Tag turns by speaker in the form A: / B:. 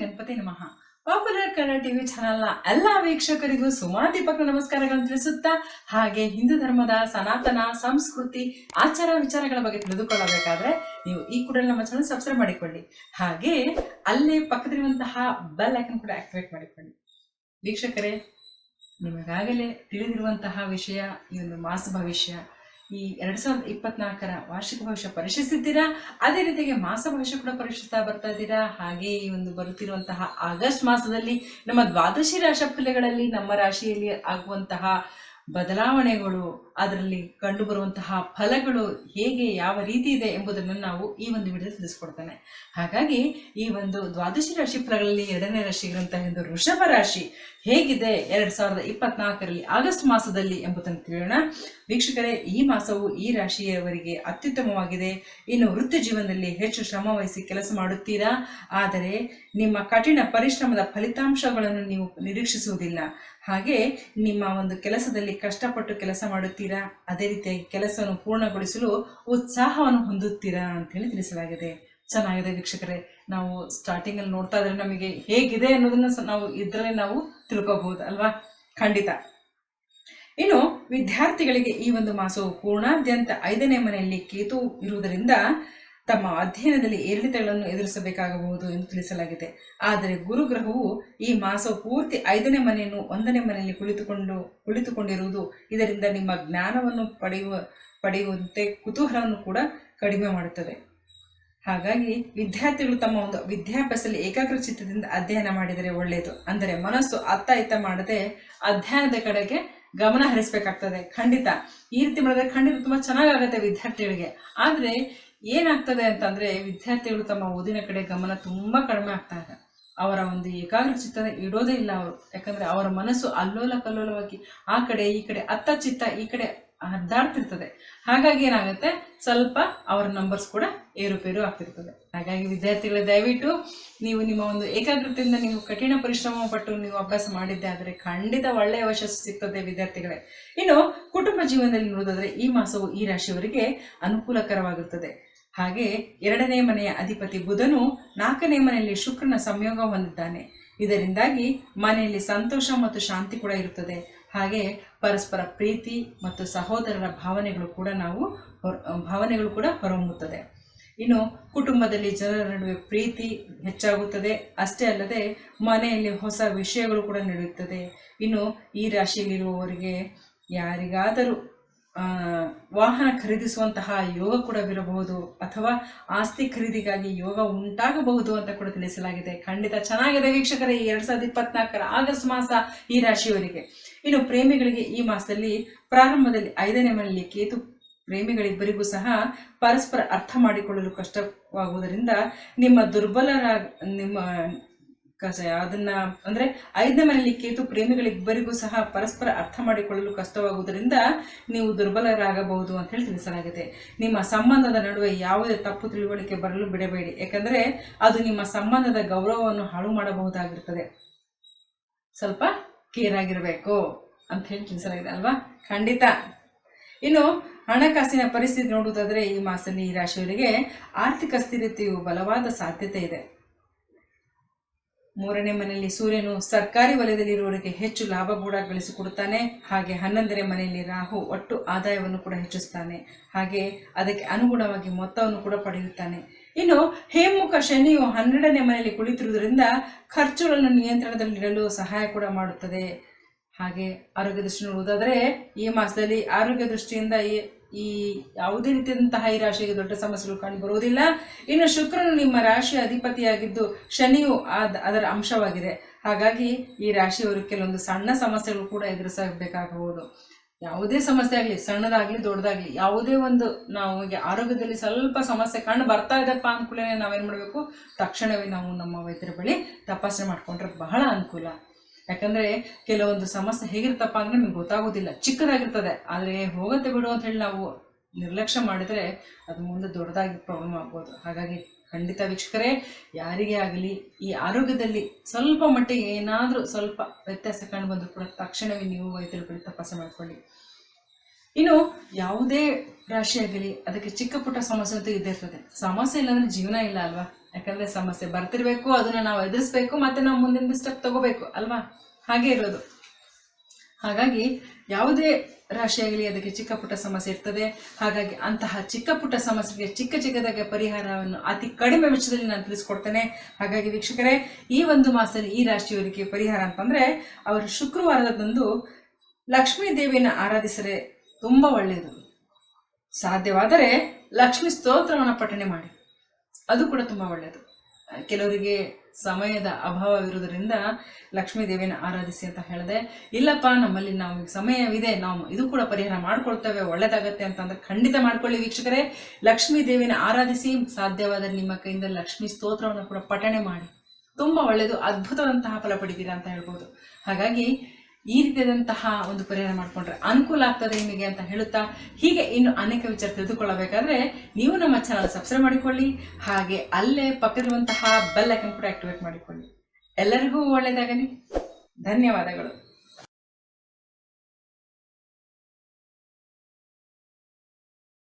A: ಗಣಪತಿ ನಮಃ. Popular Kannada TV ಚಾನೆಲ್ನ ಎಲ್ಲ ವೀಕ್ಷಕರಿಗೂ ಸುಮಾ ದೀಪಕ ನಮಸ್ಕಾರಗಳನ್ನು ತಿಳಿಸುತ್ತಾ, ಹಾಗೆ ಹಿಂದೂ ಧರ್ಮದ ಸನಾತನ, ಸಂಸ್ಕೃತಿ, ಆಚಾರ ವಿಚಾರಗಳ ಬಗ್ಗೆ ತಿಳಿದುಕೊಳ್ಳಬೇಕಾದ್ರೆ ನೀವು ಈ ಕೂಡಲೇ ನಮ್ಮ ಚಾನಲ್ ಸಬ್ಸ್ಕ್ರೈಬ್ ಮಾಡಿಕೊಳ್ಳಿ. ಹಾಗೆ ಅಲ್ಲೇ ಪಕ್ಕದಿರುವಂತಹ ಬೆಲ್ ಐಕನ್ ಕೂಡ ಆಕ್ಟಿವೇಟ್ ಮಾಡಿಕೊಳ್ಳಿ. ವೀಕ್ಷಕರೇ, ನಿಮಗಾಗಲೇ ತಿಳಿದಿರುವಂತಹ ವಿಷಯ, ಈ ಒಂದು ಮಾಸ ಭವಿಷ್ಯ ಈ ಎರಡ್ ಸಾವಿರದ ಇಪ್ಪತ್ನಾಲ್ಕರ ವಾರ್ಷಿಕ ಭವಿಷ್ಯ ಪರಿಶೀಲಿಸಿದ್ದೀರಾ? ಅದೇ ರೀತಿಗೆ ಮಾಸ ಭವಿಷ್ಯ ಕೂಡ ಪರಿಶೀಲಿಸ್ತಾ ಬರ್ತಾ ಇದ್ದೀರಾ? ಹಾಗೆ ಈ ಒಂದು ಬರುತ್ತಿರುವಂತಹ ಆಗಸ್ಟ್ ಮಾಸದಲ್ಲಿ ನಮ್ಮ ದ್ವಾದಶಿ ರಾಶಿ ಫಲಗಳಲ್ಲಿ ನಮ್ಮ ರಾಶಿಯಲ್ಲಿ ಆಗುವಂತಹ ಬದಲಾವಣೆಗಳು ಅದರಲ್ಲಿ ಕಂಡು ಬರುವಂತಹ ಫಲಗಳು ಹೇಗೆ ಯಾವ ರೀತಿ ಇದೆ ಎಂಬುದನ್ನು ನಾವು ಈ ಒಂದು ವಿಡಿಯೋ ತಿಳಿಸ್ಕೊಡ್ತೇನೆ. ಹಾಗಾಗಿ ಈ ಒಂದು ದ್ವಾದಶಿ ರಾಶಿ ಫಲಗಳಲ್ಲಿ ಎರಡನೇ ರಾಶಿ ಇರುವಂತಹ ಒಂದು ವೃಷಭ ರಾಶಿ ಹೇಗಿದೆ ಎರಡ್ ಸಾವಿರದ ಇಪ್ಪತ್ನಾಲ್ಕರಲ್ಲಿ ಆಗಸ್ಟ್ ಮಾಸದಲ್ಲಿ ಎಂಬುದನ್ನು ತಿಳಿಯೋಣ. ವೀಕ್ಷಕರೇ, ಈ ಮಾಸವು ಈ ರಾಶಿಯವರಿಗೆ ಅತ್ಯುತ್ತಮವಾಗಿದೆ. ಇನ್ನು ವೃತ್ತಿ ಜೀವನದಲ್ಲಿ ಹೆಚ್ಚು ಶ್ರಮ ವಹಿಸಿ ಕೆಲಸ ಮಾಡುತ್ತೀರಾ? ಆದರೆ ನಿಮ್ಮ ಕಠಿಣ ಪರಿಶ್ರಮದ ಫಲಿತಾಂಶಗಳನ್ನು ನೀವು ನಿರೀಕ್ಷಿಸುವುದಿಲ್ಲ. ಹಾಗೆ ನಿಮ್ಮ ಒಂದು ಕೆಲಸದಲ್ಲಿ ಕಷ್ಟಪಟ್ಟು ಕೆಲಸ ಮಾಡುತ್ತೀರಾ? ಅದೇ ರೀತಿಯಾಗಿ ಕೆಲಸವನ್ನು ಪೂರ್ಣಗೊಳಿಸಲು ಉತ್ಸಾಹವನ್ನು ಹೊಂದುತ್ತೀರಾ ಅಂತ ಹೇಳಿ ತಿಳಿಸಲಾಗಿದೆ. ಚೆನ್ನಾಗಿದೆ ವೀಕ್ಷಕರೇ, ನಾವು ಸ್ಟಾರ್ಟಿಂಗ್ ಅಲ್ಲಿ ನೋಡ್ತಾ ಇದ್ರೆ ನಮಗೆ ಹೇಗಿದೆ ಅನ್ನೋದನ್ನ ನಾವು ಇದರಲ್ಲಿ ನಾವು ತಿಳ್ಕೋಬಹುದು ಅಲ್ವಾ? ಖಂಡಿತ. ಇನ್ನು ವಿದ್ಯಾರ್ಥಿಗಳಿಗೆ ಈ ಒಂದು ಮಾಸವು ಪೂರ್ಣಾದ್ಯಂತ ಐದನೇ ಮನೆಯಲ್ಲಿ ಕೇತು ಇರುವುದರಿಂದ ತಮ್ಮ ಅಧ್ಯಯನದಲ್ಲಿ ಏರಿಳಿತಗಳನ್ನು ಎದುರಿಸಬೇಕಾಗಬಹುದು ಎಂದು ತಿಳಿಸಲಾಗಿದೆ. ಆದರೆ ಗುರುಗ್ರಹವು ಈ ಮಾಸ ಪೂರ್ತಿ ಐದನೇ ಮನೆಯನ್ನು ಒಂದನೇ ಮನೆಯಲ್ಲಿ ಕುಳಿತುಕೊಂಡು, ಕುಳಿತುಕೊಂಡಿರುವುದು ಇದರಿಂದ ನಿಮ್ಮ ಜ್ಞಾನವನ್ನು ಪಡೆಯುವ, ಪಡೆಯುವಂತೆ ಕುತೂಹಲವನ್ನು ಕೂಡ ಕಡಿಮೆ ಮಾಡುತ್ತದೆ. ಹಾಗಾಗಿ ವಿದ್ಯಾರ್ಥಿಗಳು ತಮ್ಮ ಒಂದು ವಿದ್ಯಾಭ್ಯಾಸದಲ್ಲಿ ಏಕಾಗ್ರ ಚಿತ್ತದಿಂದ ಅಧ್ಯಯನ ಮಾಡಿದರೆ ಒಳ್ಳೆಯದು. ಅಂದರೆ ಮನಸ್ಸು ಅತ್ತ ಇತ್ತ ಮಾಡದೆ ಅಧ್ಯಯನದ ಕಡೆಗೆ ಗಮನ ಹರಿಸಬೇಕಾಗ್ತದೆ. ಖಂಡಿತ. ಈ ರೀತಿ ಮಾಡಿದ್ರೆ ಖಂಡಿತ ತುಂಬಾ ಚೆನ್ನಾಗಾಗುತ್ತೆ ವಿದ್ಯಾರ್ಥಿಗಳಿಗೆ. ಆದ್ರೆ ಏನಾಗ್ತದೆ ಅಂತಂದ್ರೆ ವಿದ್ಯಾರ್ಥಿಗಳು ತಮ್ಮ ಓದಿನ ಕಡೆ ಗಮನ ತುಂಬಾ ಕಡಿಮೆ ಆಗ್ತಾ ಅವರ ಒಂದು ಏಕಾಗ್ರ ಚಿತ್ತ ಇಡೋದೇ ಇಲ್ಲ ಅವರು. ಯಾಕಂದ್ರೆ ಅವರ ಮನಸ್ಸು ಅಲ್ಲೋಲ ಕಲ್ಲೋಲವಾಗಿ ಆ ಕಡೆ, ಈ ಕಡೆ, ಅತ್ತ ಚಿತ್ತ ಈ ಕಡೆ ಹದ್ದಾಡ್ತಿರ್ತದೆ ಹಾಗಾಗಿ ಏನಾಗುತ್ತೆ? ಸ್ವಲ್ಪ ಅವರ ನಂಬರ್ಸ್ ಕೂಡ ಏರುಪೇರು ಆಗ್ತಿರ್ತದೆ. ಹಾಗಾಗಿ ವಿದ್ಯಾರ್ಥಿಗಳೇ, ದಯವಿಟ್ಟು ನೀವು ನಿಮ್ಮ ಒಂದು ಏಕಾಗ್ರತೆಯಿಂದ ನೀವು ಕಠಿಣ ಪರಿಶ್ರಮ ಪಟ್ಟು ನೀವು ಅಭ್ಯಾಸ ಮಾಡಿದ್ದೆ ಆದರೆ ಖಂಡಿತ ಒಳ್ಳೆಯ ಯಶಸ್ಸು ಸಿಗ್ತದೆ ವಿದ್ಯಾರ್ಥಿಗಳೇ. ಇನ್ನು ಕುಟುಂಬ ಜೀವನದಲ್ಲಿ ನೋಡೋದಾದ್ರೆ ಈ ಮಾಸವು ಈ ರಾಶಿಯವರಿಗೆ ಅನುಕೂಲಕರವಾಗಿರುತ್ತದೆ ಹಾಗೆ ಎರಡನೇ ಮನೆಯ ಅಧಿಪತಿ ಬುಧನು ನಾಲ್ಕನೇ ಮನೆಯಲ್ಲಿ ಶುಕ್ರನ ಸಂಯೋಗ ಹೊಂದಿದ್ದಾನೆ. ಇದರಿಂದಾಗಿ ಮನೆಯಲ್ಲಿ ಸಂತೋಷ ಮತ್ತು ಶಾಂತಿ ಕೂಡ ಇರುತ್ತದೆ. ಹಾಗೆ ಪರಸ್ಪರ ಪ್ರೀತಿ ಮತ್ತು ಸಹೋದರರ ಭಾವನೆಗಳು ಕೂಡ ನಾವು ಭಾವನೆಗಳು ಕೂಡ ಹೊರಹೊಮ್ಮುತ್ತದೆ. ಇನ್ನು ಕುಟುಂಬದಲ್ಲಿ ಜನರ ನಡುವೆ ಪ್ರೀತಿ ಹೆಚ್ಚಾಗುತ್ತದೆ. ಅಷ್ಟೇ ಅಲ್ಲದೆ ಮನೆಯಲ್ಲಿ ಹೊಸ ವಿಷಯಗಳು ಕೂಡ ನಡೆಯುತ್ತದೆ. ಇನ್ನು ಈ ರಾಶಿಯಲ್ಲಿರುವವರಿಗೆ ಯಾರಿಗಾದರೂ ವಾಹನ ಖರೀದಿಸುವಂತಹ ಯೋಗ ಕೂಡ ಇರಬಹುದು ಅಥವಾ ಆಸ್ತಿ ಖರೀದಿಗಾಗಿ ಯೋಗ ಉಂಟಾಗಬಹುದು ಅಂತ ಕೂಡ ತಿಳಿಸಲಾಗಿದೆ. ಖಂಡಿತ ಚೆನ್ನಾಗಿದೆ ವೀಕ್ಷಕರೇ ಎರಡ್ ಸಾವಿರದ ಇಪ್ಪತ್ನಾಲ್ಕರ ಆಗಸ್ಟ್ ಮಾಸ ಈ ರಾಶಿಯವರಿಗೆ. ಇನ್ನು ಪ್ರೇಮಿಗಳಿಗೆ ಈ ಮಾಸದಲ್ಲಿ ಪ್ರಾರಂಭದಲ್ಲಿ ಐದನೇ ಮನೆಯಲ್ಲಿ ಕೇತು ಪ್ರೇಮಿಗಳಿಬ್ಬರಿಗೂ ಸಹ ಪರಸ್ಪರ ಅರ್ಥ ಮಾಡಿಕೊಳ್ಳಲು ಕಷ್ಟವಾಗುವುದರಿಂದ ನಿಮ್ಮ ದುರ್ಬಲರ ನಿಮ್ಮ ಕಸ, ಅದನ್ನ ಅಂದ್ರೆ ಐದನೇ ಮನೆಯಲ್ಲಿ ಕೇತು ಪ್ರೇಮಿಗಳಿಬ್ಬರಿಗೂ ಸಹ ಪರಸ್ಪರ ಅರ್ಥ ಮಾಡಿಕೊಳ್ಳಲು ಕಷ್ಟವಾಗುವುದರಿಂದ ನೀವು ದುರ್ಬಲರಾಗಬಹುದು ಅಂತ ಹೇಳಿ ತಿಳಿಸಲಾಗಿದೆ. ನಿಮ್ಮ ಸಂಬಂಧದ ನಡುವೆ ಯಾವುದೇ ತಪ್ಪು ತಿಳುವಳಿಕೆ ಬರಲು ಬಿಡಬೇಡಿ. ಯಾಕಂದ್ರೆ ಅದು ನಿಮ್ಮ ಸಂಬಂಧದ ಗೌರವವನ್ನು ಹಾಳು ಮಾಡಬಹುದಾಗಿರ್ತದೆ ಸ್ವಲ್ಪ ಕೇರ್ ಆಗಿರಬೇಕು ಅಂತ ಹೇಳಿ ತಿಳಿಸಲಾಗಿದೆ ಅಲ್ವಾ? ಖಂಡಿತ. ಇನ್ನು ಹಣಕಾಸಿನ ಪರಿಸ್ಥಿತಿ ನೋಡುವುದಾದ್ರೆ ಈ ಮಾಸದಲ್ಲಿ ಈ ರಾಶಿಯವರಿಗೆ ಆರ್ಥಿಕ ಸ್ಥಿರತೆಯು ಬಲವಾದ ಸಾಧ್ಯತೆ ಇದೆ. ಮೂರನೇ ಮನೆಯಲ್ಲಿ ಸೂರ್ಯನು ಸರ್ಕಾರಿ ವಲಯದಲ್ಲಿರುವವರಿಗೆ ಹೆಚ್ಚು ಲಾಭ ಕೂಡ ಗಳಿಸಿಕೊಡುತ್ತಾನೆ. ಹಾಗೆ ಹನ್ನೊಂದನೇ ಮನೆಯಲ್ಲಿ ರಾಹು ಒಟ್ಟು ಆದಾಯವನ್ನು ಕೂಡ ಹೆಚ್ಚಿಸುತ್ತಾನೆ. ಹಾಗೆ ಅದಕ್ಕೆ ಅನುಗುಣವಾಗಿ ಮೊತ್ತವನ್ನು ಕೂಡ ಪಡೆಯುತ್ತಾನೆ. ಇನ್ನು ಹೇಮುಖ ಶನಿಯು ಹನ್ನೆರಡನೇ ಮನೆಯಲ್ಲಿ ಕುಳಿತಿರುವುದರಿಂದ ಖರ್ಚುಗಳನ್ನು ನಿಯಂತ್ರಣದಲ್ಲಿಡಲು ಸಹಾಯ ಕೂಡ ಮಾಡುತ್ತದೆ. ಹಾಗೆ ಆರೋಗ್ಯ ದೃಷ್ಟಿ ನೋಡುವುದಾದರೆ ಈ ಮಾಸದಲ್ಲಿ ಆರೋಗ್ಯ ದೃಷ್ಟಿಯಿಂದ ಈ- ಈ ಯಾವುದೇ ರೀತಿಯಾದಂತಹ ಈ ರಾಶಿಗೆ ದೊಡ್ಡ ಸಮಸ್ಯೆಗಳು ಕಂಡು ಬರುವುದಿಲ್ಲ. ಇನ್ನು ಶುಕ್ರನು ನಿಮ್ಮ ರಾಶಿಯ ಅಧಿಪತಿಯಾಗಿದ್ದು ಶನಿಯು ಅದ ಅದರ ಅಂಶವಾಗಿದೆ. ಹಾಗಾಗಿ ಈ ರಾಶಿಯವರು ಕೆಲವೊಂದು ಸಣ್ಣ ಸಮಸ್ಯೆಗಳು ಕೂಡ ಎದುರಿಸಬೇಕಾಗಬಹುದು. ಯಾವುದೇ ಸಮಸ್ಯೆ ಆಗಲಿ, ಸಣ್ಣದಾಗಲಿ, ದೊಡ್ಡದಾಗಲಿ, ಯಾವುದೇ ಒಂದು ನಮಗೆ ಆರೋಗ್ಯದಲ್ಲಿ ಸ್ವಲ್ಪ ಸಮಸ್ಯೆ ಕಂಡು ಬರ್ತಾ ಇದೆಪ್ಪ ಅಂದ್ಕೂಲೇ ನಾವೇನು ಮಾಡಬೇಕು? ತಕ್ಷಣವೇ ನಾವು ನಮ್ಮ ವೈದ್ಯರ ಬಳಿ ತಪಾಸಣೆ ಮಾಡ್ಕೊಂಡ್ರೆ ಬಹಳ ಅನುಕೂಲ. ಯಾಕಂದ್ರೆ ಕೆಲವೊಂದು ಸಮಸ್ಯೆ ಹೇಗಿರ್ತಪ್ಪ ಅಂದ್ರೆ ನಮ್ಗೆ ಗೊತ್ತಾಗೋದಿಲ್ಲ. ಚಿಕ್ಕದಾಗಿರ್ತದೆ. ಆದರೆ ಹೋಗತ್ತೆ ಬಿಡು ಅಂತ ಹೇಳಿ ನಾವು ನಿರ್ಲಕ್ಷ್ಯ ಮಾಡಿದ್ರೆ ಅದು ಮುಂದೆ ದೊಡ್ಡದಾಗಿ ಪ್ರಾಬ್ಲಮ್ ಆಗ್ಬೋದು. ಹಾಗಾಗಿ ಖಂಡಿತ ವೀಕ್ಷಕರೇ, ಯಾರಿಗೆ ಆಗಲಿ ಈ ಆರೋಗ್ಯದಲ್ಲಿ ಸ್ವಲ್ಪ ಮಟ್ಟಿಗೆ ಏನಾದರೂ ಸ್ವಲ್ಪ ವ್ಯತ್ಯಾಸ ಕಂಡು ಬಂದರೂ ಕೂಡ ತಕ್ಷಣವೇ ನೀವು ವೈದ್ಯರ ಬಳಿ ತಪಾಸಣೆ ಮಾಡ್ಕೊಳ್ಳಿ. ಇನ್ನು ಯಾವುದೇ ರಾಶಿ ಆಗಲಿ, ಅದಕ್ಕೆ ಚಿಕ್ಕ ಪುಟ್ಟ ಸಮಸ್ಯೆ ಅಂತೂ ಇದ್ದೇ ಇರ್ತದೆ. ಸಮಸ್ಯೆ ಇಲ್ಲಾಂದ್ರೆ ಜೀವನ ಇಲ್ಲ ಅಲ್ವಾ? ಯಾಕಂದ್ರೆ ಸಮಸ್ಯೆ ಬರ್ತಿರ್ಬೇಕು, ಅದನ್ನ ನಾವು ಎದುರಿಸ್ಬೇಕು, ಮತ್ತೆ ನಾವು ಮುಂದಿನ ಸ್ಟೆಪ್ ತಗೋಬೇಕು, ಅಲ್ವಾ? ಹಾಗೆ ಇರೋದು. ಹಾಗಾಗಿ ಯಾವುದೇ ರಾಶಿಯಾಗಲಿ ಅದಕ್ಕೆ ಚಿಕ್ಕ ಪುಟ್ಟ ಸಮಸ್ಯೆ ಇರ್ತದೆ. ಹಾಗಾಗಿ ಅಂತಹ ಚಿಕ್ಕ ಪುಟ್ಟ ಸಮಸ್ಯೆಗೆ, ಚಿಕ್ಕ ಚಿಕ್ಕದಾಗಿ ಪರಿಹಾರವನ್ನು ಅತಿ ಕಡಿಮೆ ವೆಚ್ಚದಲ್ಲಿ ನಾನು ತಿಳಿಸ್ಕೊಡ್ತೇನೆ. ಹಾಗಾಗಿ ವೀಕ್ಷಕರೇ, ಈ ಒಂದು ಮಾಸದಲ್ಲಿ ಈ ರಾಶಿಯವರಿಗೆ ಪರಿಹಾರ ಅಂತಂದ್ರೆ, ಅವರು ಶುಕ್ರವಾರದಂದು ಲಕ್ಷ್ಮೀ ದೇವಿಯನ್ನು ಆರಾಧಿಸರೆ ತುಂಬ ಒಳ್ಳೆಯದು ಸಾಧ್ಯವಾದರೆ ಲಕ್ಷ್ಮಿ ಸ್ತೋತ್ರವನ್ನು ಪಠಣೆ ಮಾಡಿ. ಅದು ಕೂಡ ತುಂಬ ಒಳ್ಳೆಯದು ಕೆಲವರಿಗೆ ಸಮಯದ ಅಭಾವವಿರುವುದರಿಂದ ಲಕ್ಷ್ಮೀ ದೇವಿನ ಆರಾಧಿಸಿ ಅಂತ ಹೇಳಿದೆ, ಇಲ್ಲಪ್ಪ, ನಮ್ಮಲ್ಲಿ ನಾವು ಸಮಯವಿದೆ, ನಾವು ಇದು ಕೂಡ ಪರಿಹಾರ ಮಾಡ್ಕೊಳ್ತೇವೆ, ಒಳ್ಳೇದಾಗತ್ತೆ ಅಂತಂದ್ರೆ ಖಂಡಿತ ಮಾಡ್ಕೊಳ್ಳಿ ವೀಕ್ಷಕರೇ. ಲಕ್ಷ್ಮೀ ದೇವಿನ ಆರಾಧಿಸಿ ಸಾಧ್ಯವಾದರೆ ನಿಮ್ಮ ಕೈಯಿಂದ ಲಕ್ಷ್ಮೀ ಸ್ತೋತ್ರವನ್ನು ಕೂಡ ಪಠಣೆ ಮಾಡಿ. ತುಂಬ ಒಳ್ಳೆಯದು ಅದ್ಭುತವಾದಂತಹ ಫಲ ಪಡಿತೀರಾ ಅಂತ ಹೇಳ್ಬೋದು. ಹಾಗಾಗಿ ಈ ರೀತಿಯಾದಂತಹ ಒಂದು ಪರಿಹಾರ ಮಾಡಿಕೊಂಡ್ರೆ ಅನುಕೂಲ ಆಗ್ತದೆ ನಿಮಗೆ ಅಂತ ಹೇಳುತ್ತಾ, ಹೀಗೆ ಇನ್ನು ಅನೇಕ ವಿಚಾರ ತಿಳಿದುಕೊಳ್ಳಬೇಕಾದ್ರೆ ನೀವು ನಮ್ಮ ಚಾನಲ್ ಸಬ್ಸ್ಕ್ರೈಬ್ ಮಾಡಿಕೊಳ್ಳಿ, ಹಾಗೆ ಅಲ್ಲೇ ಪಕ್ಕದಲ್ಲಿರುವಂತಹ ಬೆಲ್ ಐಕನ್ ಕೂಡ ಆಕ್ಟಿವೇಟ್ ಮಾಡಿಕೊಳ್ಳಿ. ಎಲ್ಲರಿಗೂ ಒಳ್ಳೆಯದಾಗಲಿ. ಧನ್ಯವಾದಗಳು.